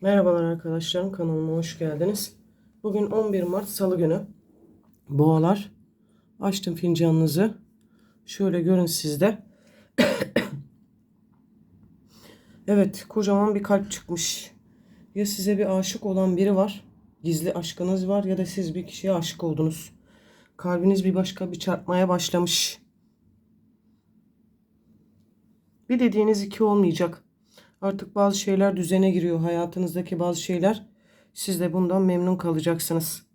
Merhabalar arkadaşlarım kanalıma hoş geldiniz. Bugün 11 Mart Salı günü. Boğalar. Açtım fincanınızı. Şöyle görün sizde. evet kocaman bir kalp çıkmış. Ya size bir aşık olan biri var. Gizli aşkınız var ya da siz bir kişiye aşık oldunuz. Kalbiniz bir başka bir çarpmaya başlamış. Bir dediğiniz iki olmayacak. Artık bazı şeyler düzene giriyor. Hayatınızdaki bazı şeyler siz de bundan memnun kalacaksınız.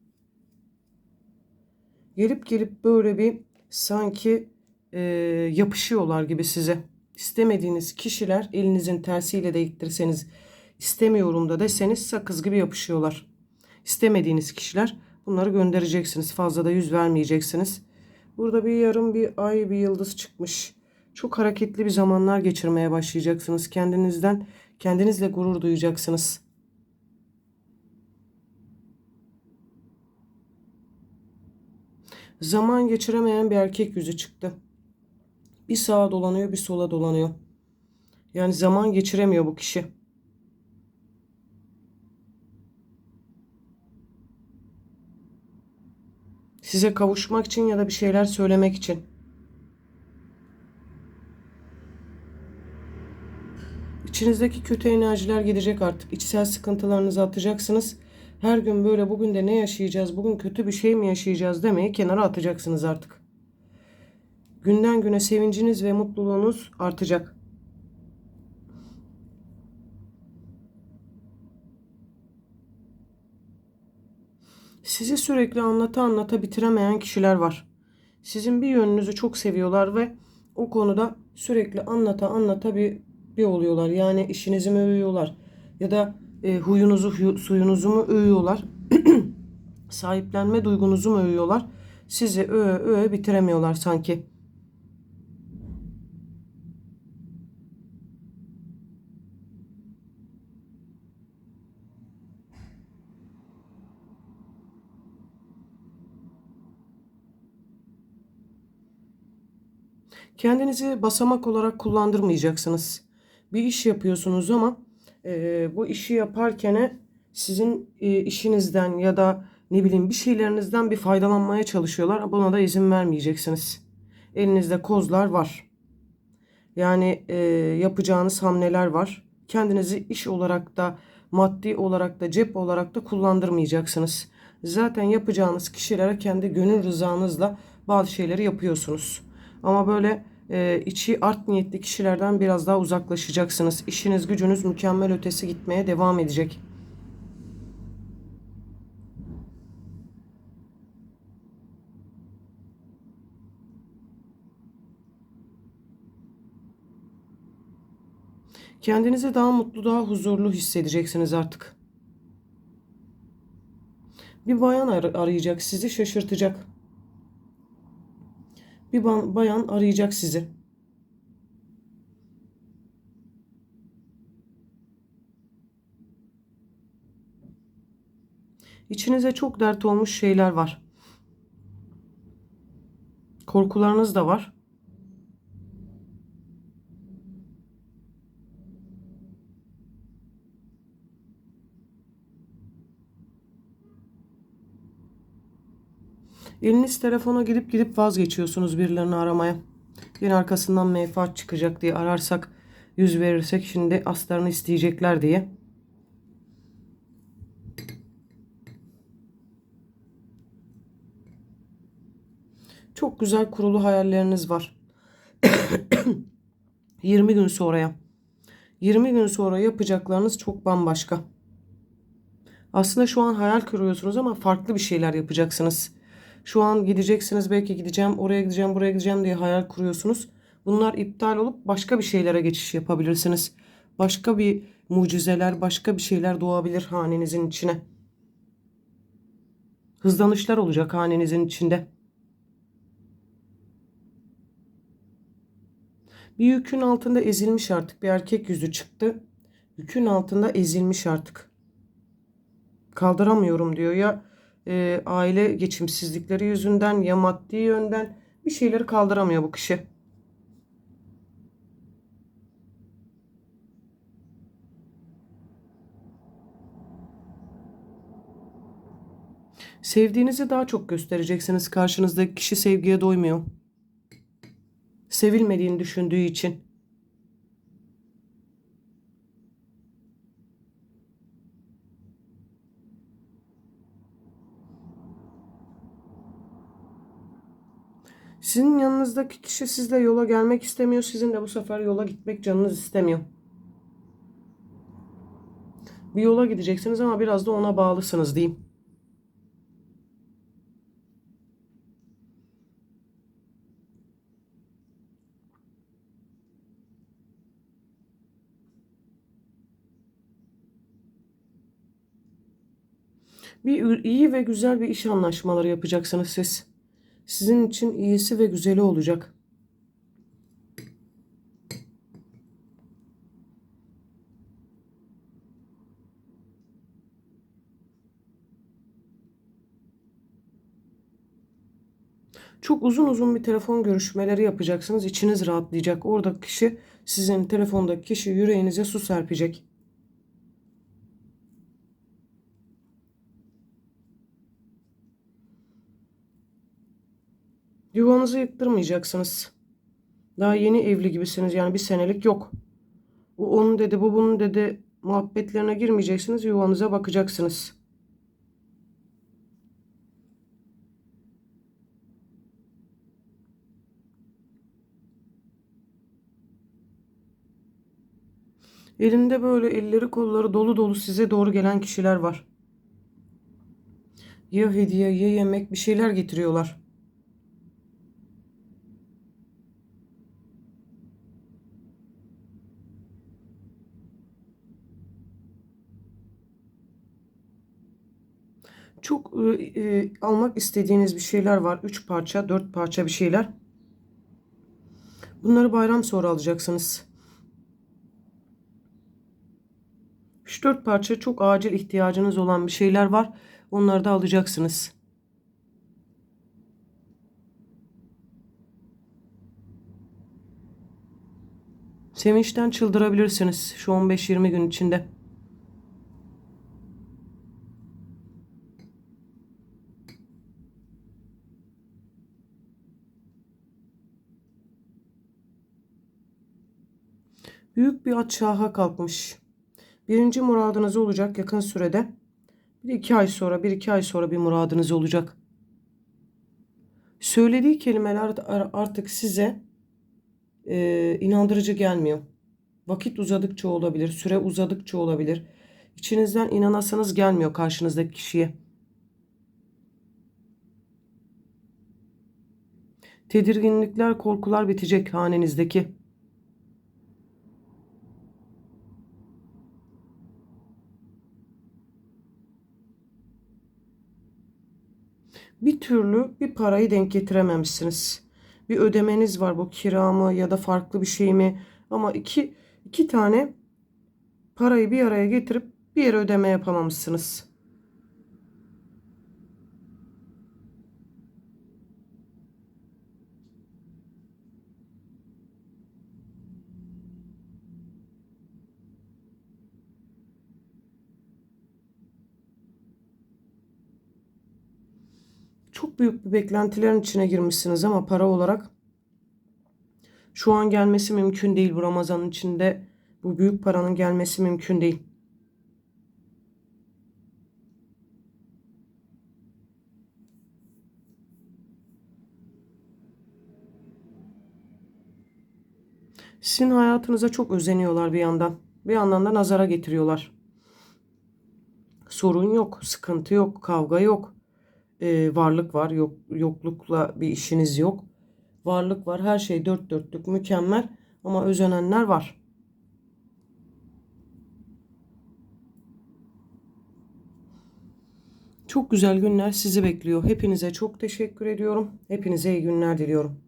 Gelip gelip böyle bir sanki e, yapışıyorlar gibi size. İstemediğiniz kişiler elinizin tersiyle de ittirseniz istemiyorum da deseniz sakız gibi yapışıyorlar. İstemediğiniz kişiler bunları göndereceksiniz. Fazla da yüz vermeyeceksiniz. Burada bir yarım bir ay bir yıldız çıkmış. Çok hareketli bir zamanlar geçirmeye başlayacaksınız. Kendinizden, kendinizle gurur duyacaksınız. Zaman geçiremeyen bir erkek yüzü çıktı. Bir sağa dolanıyor, bir sola dolanıyor. Yani zaman geçiremiyor bu kişi. Size kavuşmak için ya da bir şeyler söylemek için. İçinizdeki kötü enerjiler gidecek artık. İçsel sıkıntılarınızı atacaksınız. Her gün böyle bugün de ne yaşayacağız, bugün kötü bir şey mi yaşayacağız demeyi kenara atacaksınız artık. Günden güne sevinciniz ve mutluluğunuz artacak. Sizi sürekli anlata anlata bitiremeyen kişiler var. Sizin bir yönünüzü çok seviyorlar ve o konuda sürekli anlata anlata bir bir oluyorlar. Yani işinizi mi övüyorlar ya da e, huyunuzu huyu- suyunuzu mu övüyorlar? Sahiplenme duygunuzu mu övüyorlar? Sizi öve öve bitiremiyorlar sanki. Kendinizi basamak olarak kullandırmayacaksınız. Bir iş yapıyorsunuz ama e, bu işi yaparken sizin e, işinizden ya da ne bileyim bir şeylerinizden bir faydalanmaya çalışıyorlar. Buna da izin vermeyeceksiniz. Elinizde kozlar var. Yani e, yapacağınız hamleler var. Kendinizi iş olarak da maddi olarak da cep olarak da kullandırmayacaksınız. Zaten yapacağınız kişilere kendi gönül rızanızla bazı şeyleri yapıyorsunuz. Ama böyle e, içi art niyetli kişilerden biraz daha uzaklaşacaksınız. İşiniz gücünüz mükemmel ötesi gitmeye devam edecek. Kendinizi daha mutlu, daha huzurlu hissedeceksiniz artık. Bir bayan ar- arayacak, sizi şaşırtacak. Bir ba- bayan arayacak sizi. İçinize çok dert olmuş şeyler var. Korkularınız da var. Eliniz telefona gidip gidip vazgeçiyorsunuz birilerini aramaya. Yine arkasından menfaat çıkacak diye ararsak yüz verirsek şimdi aslarını isteyecekler diye. Çok güzel kurulu hayalleriniz var. 20 gün sonraya. 20 gün sonra yapacaklarınız çok bambaşka. Aslında şu an hayal kuruyorsunuz ama farklı bir şeyler yapacaksınız. Şu an gideceksiniz belki gideceğim, oraya gideceğim, buraya gideceğim diye hayal kuruyorsunuz. Bunlar iptal olup başka bir şeylere geçiş yapabilirsiniz. Başka bir mucizeler, başka bir şeyler doğabilir hanenizin içine. Hızlanışlar olacak hanenizin içinde. Bir yükün altında ezilmiş artık bir erkek yüzü çıktı. Yükün altında ezilmiş artık. Kaldıramıyorum diyor ya e, aile geçimsizlikleri yüzünden ya maddi yönden bir şeyleri kaldıramıyor bu kişi. Sevdiğinizi daha çok göstereceksiniz. Karşınızdaki kişi sevgiye doymuyor. Sevilmediğini düşündüğü için. Sizin yanınızdaki kişi sizle yola gelmek istemiyor. Sizin de bu sefer yola gitmek canınız istemiyor. Bir yola gideceksiniz ama biraz da ona bağlısınız diyeyim. Bir iyi ve güzel bir iş anlaşmaları yapacaksınız siz. Sizin için iyisi ve güzeli olacak. Çok uzun uzun bir telefon görüşmeleri yapacaksınız. İçiniz rahatlayacak. Orada kişi sizin telefondaki kişi yüreğinize su serpecek. Yuvanızı yıktırmayacaksınız. Daha yeni evli gibisiniz. Yani bir senelik yok. O onun dedi, bu bunun dedi muhabbetlerine girmeyeceksiniz. Yuvanıza bakacaksınız. Elinde böyle elleri kolları dolu dolu size doğru gelen kişiler var. Ya hediye ya yemek bir şeyler getiriyorlar. Çok e, e, almak istediğiniz bir şeyler var. Üç parça, dört parça bir şeyler. Bunları bayram sonra alacaksınız. 3-4 parça çok acil ihtiyacınız olan bir şeyler var. Onları da alacaksınız. Sevinçten çıldırabilirsiniz şu 15-20 gün içinde. Büyük bir açığa kalkmış. Birinci muradınız olacak yakın sürede. Bir iki ay sonra, bir iki ay sonra bir muradınız olacak. Söylediği kelimeler artık size e, inandırıcı gelmiyor. Vakit uzadıkça olabilir, süre uzadıkça olabilir. İçinizden inanasanız gelmiyor karşınızdaki kişiye. Tedirginlikler, korkular bitecek hanenizdeki. Bir türlü bir parayı denk getirememişsiniz. Bir ödemeniz var bu kira mı ya da farklı bir şey mi? Ama iki, iki tane parayı bir araya getirip bir yere ödeme yapamamışsınız. Çok büyük bir beklentilerin içine girmişsiniz ama para olarak şu an gelmesi mümkün değil. Bu Ramazan'ın içinde bu büyük paranın gelmesi mümkün değil. Sizin hayatınıza çok özeniyorlar bir yandan. Bir yandan da nazara getiriyorlar. Sorun yok, sıkıntı yok, kavga yok e, varlık var. Yok, yoklukla bir işiniz yok. Varlık var. Her şey dört dörtlük mükemmel ama özenenler var. Çok güzel günler sizi bekliyor. Hepinize çok teşekkür ediyorum. Hepinize iyi günler diliyorum.